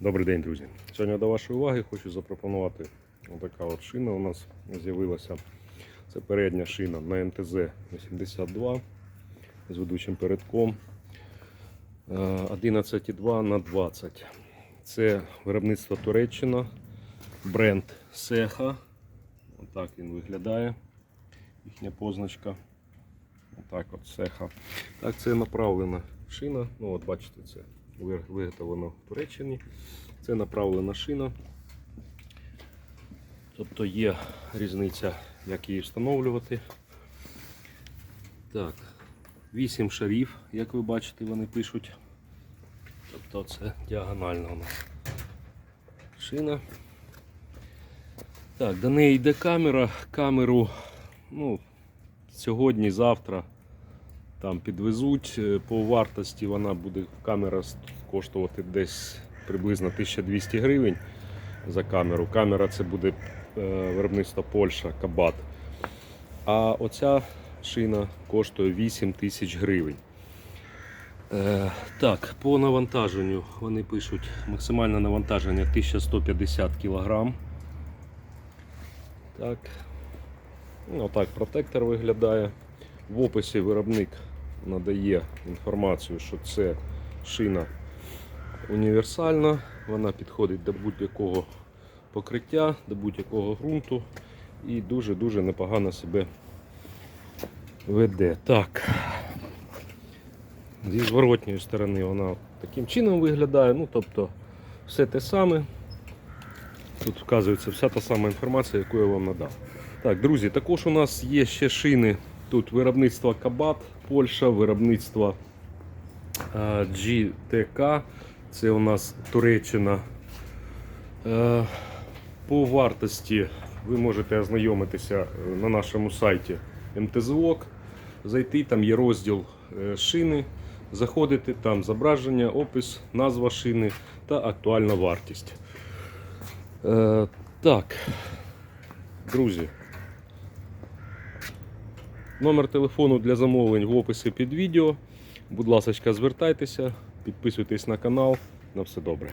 Добрий день, друзі. Сьогодні до вашої уваги хочу запропонувати така от шина у нас з'явилася. Це передня шина на МТЗ-82 з ведучим передком Е, 11,2 на 20. Це виробництво Туреччина, бренд Сеха. Отак він виглядає. Їхня позначка. Отак от Сеха. Так, це направлена шина. Ну, от бачите, це виготовлено в Туреччині. Це направлена шина. Тобто є різниця, як її встановлювати. Так, 8 шарів, як ви бачите, вони пишуть. Тобто це діагональна у нас шина. Так, до неї йде камера. Камеру ну, сьогодні, завтра там підвезуть. Е, По вартості вона буде камера коштувати десь приблизно 1200 гривень за камеру. Камера це буде е, виробництво Польща, Кабат. А оця шина коштує 8 тисяч гривень. Е, так, по навантаженню вони пишуть максимальне навантаження 1150 кг. Так. Ну, отак протектор виглядає. В описі виробник надає інформацію, що це шина універсальна, вона підходить до будь-якого покриття, до будь-якого ґрунту і дуже-дуже непогано себе веде. Так. Зі зворотньої сторони вона таким чином виглядає. Ну, тобто, все те саме. Тут вказується вся та сама інформація, яку я вам надав. Так, друзі, також у нас є ще шини. Тут виробництво Кабат, Польща, виробництво е, GTK. Це у нас Туреччина. Е, По вартості ви можете ознайомитися е, на нашому сайті МТЗОК. Зайти, там є розділ е, шини. Заходити, там зображення, опис, назва шини та актуальна вартість. Е, так, друзі. Номер телефону для замовлень в описі під відео. Будь ласка, звертайтеся, підписуйтесь на канал. На все добре.